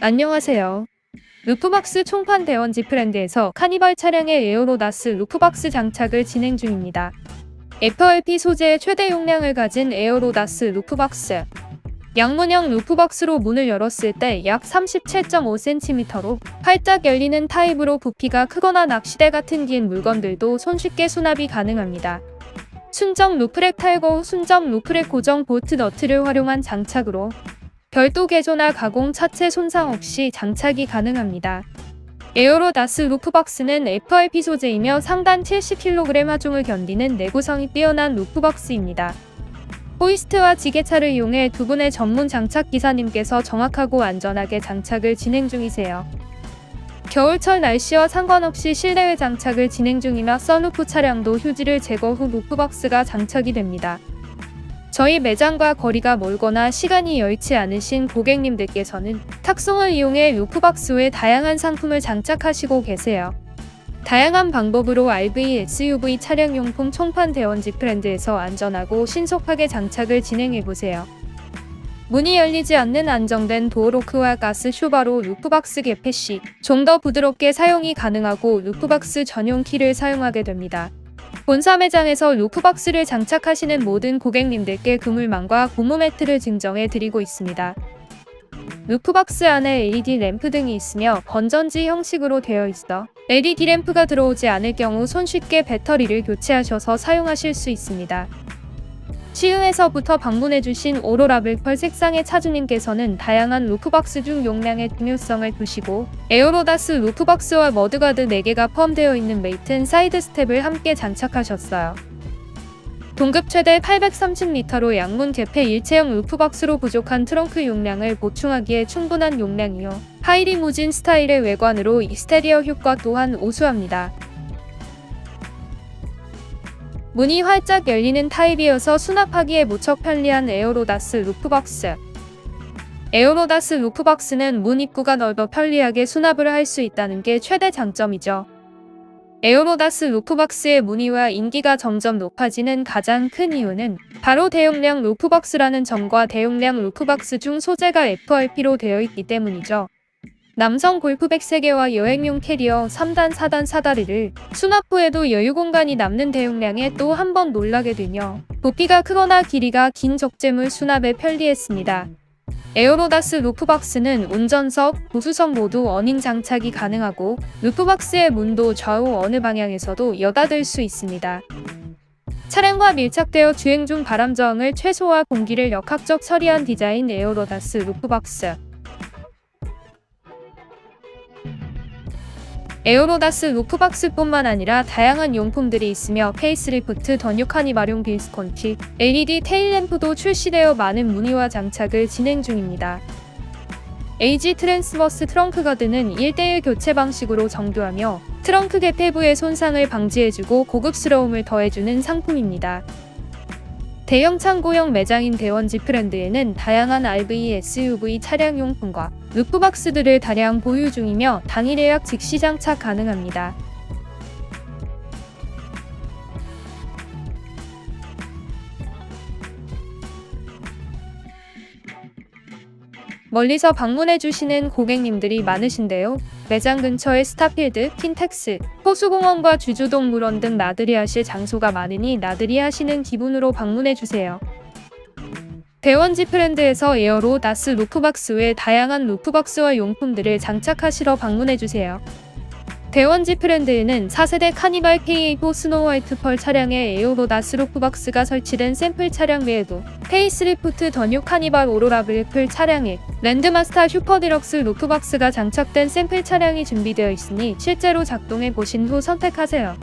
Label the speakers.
Speaker 1: 안녕하세요. 루프박스 총판 대원지 프렌드에서 카니발 차량의 에어로다스 루프박스 장착을 진행 중입니다. FRP 소재의 최대 용량을 가진 에어로다스 루프박스. 양문형 루프박스로 문을 열었을 때 약 37.5cm로 활짝 열리는 타입으로 부피가 크거나 낚시대 같은 긴 물건들도 손쉽게 수납이 가능합니다. 순정 루프렉 탈거 후 순정 루프렉 고정 볼트 너트를 활용한 장착으로 별도 개조나 가공 차체 손상 없이 장착이 가능합니다. 에어로다스 루프박스는 FRP 소재이며 상단 70kg 하중을 견디는 내구성이 뛰어난 루프박스입니다. 호이스트와 지게차를 이용해 두 분의 전문 장착 기사님께서 정확하고 안전하게 장착을 진행 중이세요. 겨울철 날씨와 상관없이 실내외 장착을 진행 중이며 썬루프 차량도 휴지를 제거 후 루프박스가 장착이 됩니다. 저희 매장과 거리가 멀거나 시간이 여의치 않으신 고객님들께서는 탁송을 이용해 루프박스 외 다양한 상품을 장착하시고 계세요. 다양한 방법으로 RV, SUV 차량용품 총판 대원지 브랜드에서 안전하고 신속하게 장착을 진행해보세요. 문이 열리지 않는 안정된 도어로크와 가스 쇼바로 루프박스 개폐 시 좀 더 부드럽게 사용이 가능하고 루프박스 전용 키를 사용하게 됩니다. 본사 매장에서 루프박스를 장착하시는 모든 고객님들께 그물망과 고무 매트를 증정해 드리고 있습니다. 루프박스 안에 LED 램프 등이 있으며 건전지 형식으로 되어 있어 LED 램프가 들어오지 않을 경우 손쉽게 배터리를 교체하셔서 사용하실 수 있습니다. 시흥에서부터 방문해주신 오로라블펄 색상의 차주님께서는 다양한 루프박스 중 용량의 중요성을 두시고 에어로다스 루프박스와 머드가드 4개가 포함되어 있는 메이튼 사이드 스텝을 함께 장착하셨어요. 동급 최대 830리터로 양문 개폐 일체형 루프박스로 부족한 트렁크 용량을 보충하기에 충분한 용량이요. 하이리무진 스타일의 외관으로 익스테리어 효과 또한 우수합니다. 문이 활짝 열리는 타입이어서 수납하기에 무척 편리한 에어로다스 루프박스. 에어로다스 루프박스는 문 입구가 넓어 편리하게 수납을 할 수 있다는 게 최대 장점이죠. 에어로다스 루프박스의 문의와 인기가 점점 높아지는 가장 큰 이유는 바로 대용량 루프박스라는 점과 대용량 루프박스 중 소재가 FRP로 되어 있기 때문이죠. 남성 골프백 3개와 여행용 캐리어 3단 4단 사다리를 수납 후에도 여유 공간이 남는 대용량에 또 한 번 놀라게 되며 부피가 크거나 길이가 긴 적재물 수납에 편리했습니다. 에어로다스 루프박스는 운전석, 보수석 모두 어닝 장착이 가능하고 루프박스의 문도 좌우 어느 방향에서도 여닫을 수 있습니다. 차량과 밀착되어 주행 중 바람 저항을 최소화 공기를 역학적 처리한 디자인 에어로다스 루프박스. 에어로다스 루프박스뿐만 아니라 다양한 용품들이 있으며 페이스리프트 전유 카니발용 빌스콘티, LED 테일램프도 출시되어 많은 문의와 장착을 진행 중입니다. AG 트랜스버스 트렁크 가드는 1대1 교체 방식으로 정교하며 트렁크 개폐부의 손상을 방지해주고 고급스러움을 더해주는 상품입니다. 대형 창고형 매장인 대원지 프렌드에는 다양한 RV, SUV 차량 용품과 루프박스들을 다량 보유 중이며 당일 예약 즉시 장착 가능합니다. 멀리서 방문해 주시는 고객님들이 많으신데요. 매장 근처에 스타필드, 킨텍스, 호수공원과 주주동물원 등 나들이 하실 장소가 많으니 나들이 하시는 기분으로 방문해 주세요. 대원지 프렌드에서 에어로 나스 루프박스 외 다양한 루프박스와 용품들을 장착하시러 방문해 주세요. 대원지 프렌드에는 4세대 카니발 K4 스노우 화이트 펄 차량에 에어로 나스 루프박스가 설치된 샘플 차량 외에도 페이스리프트 더뉴 카니발 오로라 블랙풀 차량에 랜드마스터 슈퍼 디럭스 루프박스가 장착된 샘플 차량이 준비되어 있으니 실제로 작동해 보신 후 선택하세요.